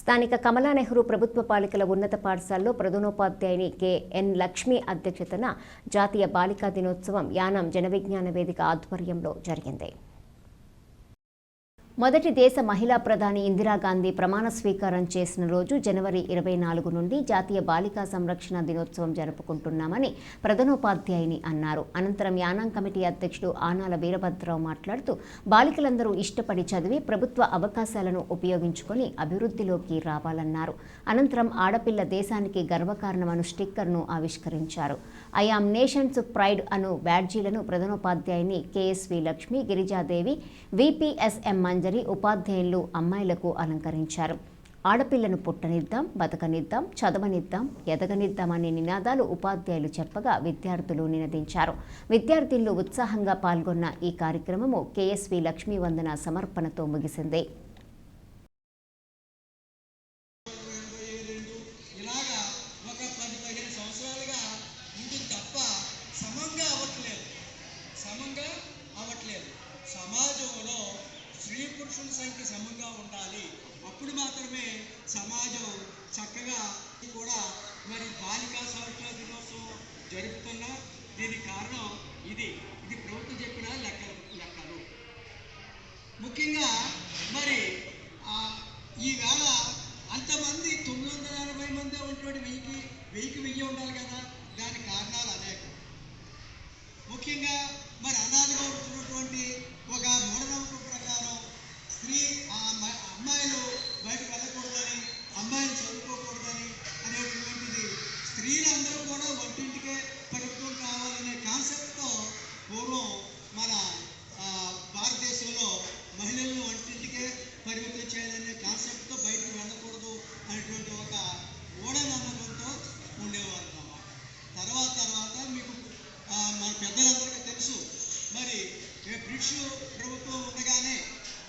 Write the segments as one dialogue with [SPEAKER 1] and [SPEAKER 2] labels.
[SPEAKER 1] స్థానిక కమలా నెహ్రూ ప్రభుత్వ పాలికల ఉన్నత పాఠశాలలో ప్రధానోపాధ్యాయుని కెఎన్ లక్ష్మి అధ్యక్షతన జాతీయ బాలికా దినోత్సవం యానం జనవిజ్ఞాన వేదిక ఆధ్వర్యంలో జరిగింది. మొదటి దేశ మహిళా ప్రధాని ఇందిరాగాంధీ ప్రమాణ స్వీకారం చేసిన రోజు జనవరి ఇరవై నాలుగు నుండి జాతీయ బాలికా సంరక్షణ దినోత్సవం జరుపుకుంటున్నామని ప్రధానోపాధ్యాయుని అన్నారు. అనంతరం యానాం కమిటీ అధ్యక్షుడు ఆనాల వీరభద్రరావు మాట్లాడుతూ బాలికలందరూ ఇష్టపడి చదివి ప్రభుత్వ అవకాశాలను ఉపయోగించుకొని అభివృద్ధిలోకి రావాలన్నారు. అనంతరం ఆడపిల్ల దేశానికి గర్వకారణమను స్టిక్కర్ను ఆవిష్కరించారు. ఐఆమ్ నేషన్స్ ప్రైడ్ అను బ్యాడ్జీలను ప్రధానోపాధ్యాయుని కేఎస్వి లక్ష్మి గిరిజాదేవి విపిఎస్ఎం మంజరి ఉపాధ్యాయులు అమ్మాయిలకు అలంకరించారు. ఆడపిల్లను పుట్టనిద్దాం బతకనిద్దాం చదవనిద్దాం ఎదగనిద్దాం అనే నినాదాలు ఉపాధ్యాయులు చెప్పగా విద్యార్థులు నినదించారు. విద్యార్థినులు ఉత్సాహంగా పాల్గొన్న ఈ కార్యక్రమము కేఎస్వి లక్ష్మీ వందన సమర్పణతో ముగిసింది.
[SPEAKER 2] సమంగా అవ్వట్లేదు. సమంగా అవ్వట్లేదు. సమాజంలో స్త్రీ పురుషుల సంఖ్య సమంగా ఉండాలి. అప్పుడు మాత్రమే సమాజం చక్కగా కూడా మరి బాలికా సంరక్షణ దినోత్సవం జరుపుతున్నా దీనికి కారణం ఇది. ఇది ప్రభుత్వం చెప్పిన లెక్కలు లెక్కలు. ముఖ్యంగా మరి ఈవేళ అంతమంది తొమ్మిది వందల ఎనభై మంది ఉన్నటువంటి వెయ్యికి వెయ్యికి వెయ్యి ఉండాలి కదా. దానికి కారణాలు అనేకం. ముఖ్యంగా మరి అనాథగా ఉంటున్నటువంటి ఒక మూఢనమ్మకం స్త్రీ ఆ అమ్మాయిలు బయటకు వెళ్ళకూడదని అమ్మాయిలు చదువుకోకూడదని అనేటువంటిది స్త్రీలందరూ కూడా వంటింటికే పరిమితం కావాలనే కాన్సెప్ట్తో పూర్వం మన భారతదేశంలో మహిళలను వంటింటికే పరిమితం చేయాలనే కాన్సెప్ట్తో బయటకు వెళ్ళకూడదు అనేటువంటి ఒక మూఢనమ్మకంతో ఉండేవారు అన్నమాట. తర్వాత తర్వాత మీకు మన పెద్దలందరికీ తెలుసు. మరి బ్రిటిష్ ప్రభుత్వం ఉండగానే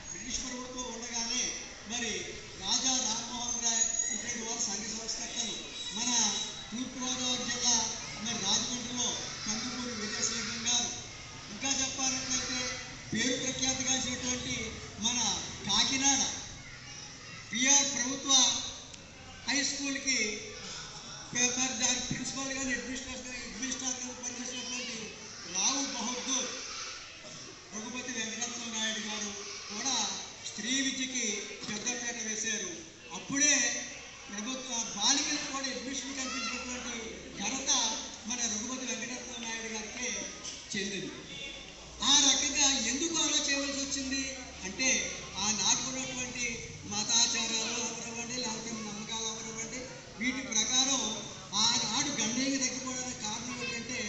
[SPEAKER 2] బ్రిటిష్ ప్రభుత్వం ఉండగానే మరి రాజా రామ్మోహన్ రాయ్ ఇటువంటి వారు సంఘ సంస్కర్తలు మన తూర్పుగోదావరి జిల్లా మరి రాజమండ్రిలో కందుకూరి విజయశేఖరం గారు ఇంకా చెప్పాలట్లయితే పేరు ప్రఖ్యాతిగాంచినటువంటి మన కాకినాడ పిఆర్ ప్రభుత్వ హై స్కూల్కి పే- మరి దాని ప్రిన్సిపల్ గాని అడ్మినిస్ట్రేటర్ అడ్మినిస్ట్రేటర్ పనిచేసినటువంటి రావు బహదూర్ బాలికలకు కూడా అడ్మిషన్ కల్పించినటువంటి ఘనత మన రఘుపతి వెంకటరత్న నాయుడు గారికే చెందింది. ఆ రకంగా ఎందుకు అలా చేయవలసి వచ్చింది? అంటే ఆ ఉన్నటువంటి మతాచారాలు అవనివ్వండి లేకపోతే నమ్మకాలు అవనివ్వండి వీటి ప్రకారం ఆనాడు గండేకి తగ్గిపోవడానికి కారణం ఏంటంటే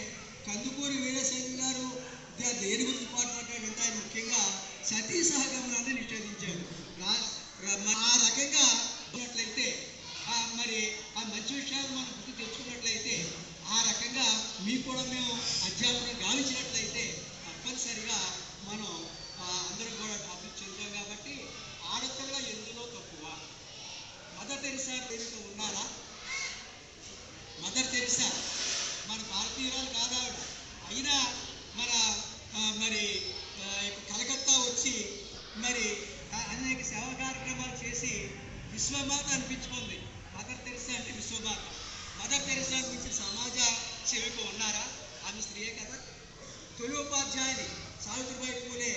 [SPEAKER 2] కందుకూరి వీరశైలి గారు దేని గురించి పాటుపడ్డాడంటే ఆయన ముఖ్యంగా సతీ సహగమనాన్ని నిషేధించాడు ఆ రకంగా ఉన్నట్లయితే మరి ఆ మంచి విషయాలు మనం గుర్తు తెచ్చుకున్నట్లయితే ఆ రకంగా మీకు కూడా మేము అధ్యాపనం గావించినట్లయితే తప్పనిసరిగా మనం అందరం కూడా టాపిక్ చెందాం కాబట్టి ఆడపిల్ల ఎందులో తక్కువ? మదర్ తెరిసా పేరుతో ఉన్నారా? Mother Teresa? మన భారతీయురాలు కాదా అయినా మన ఆ, మరి ఆ, కలకత్తా వచ్చి మరి ఆ, అనేక సేవా కార్యక్రమాలు చేసి విశ్వమాత అనిపించుకుంది మదర్ తెరిసా అంటే విశ్వమాత మదర్ తెరిసా గురించి సమాజ సేవకు ఉన్నారా? ఆమె స్త్రీయే కదా. తొలి ఉపాధ్యాయుని సావిత్రిబాయి పూలే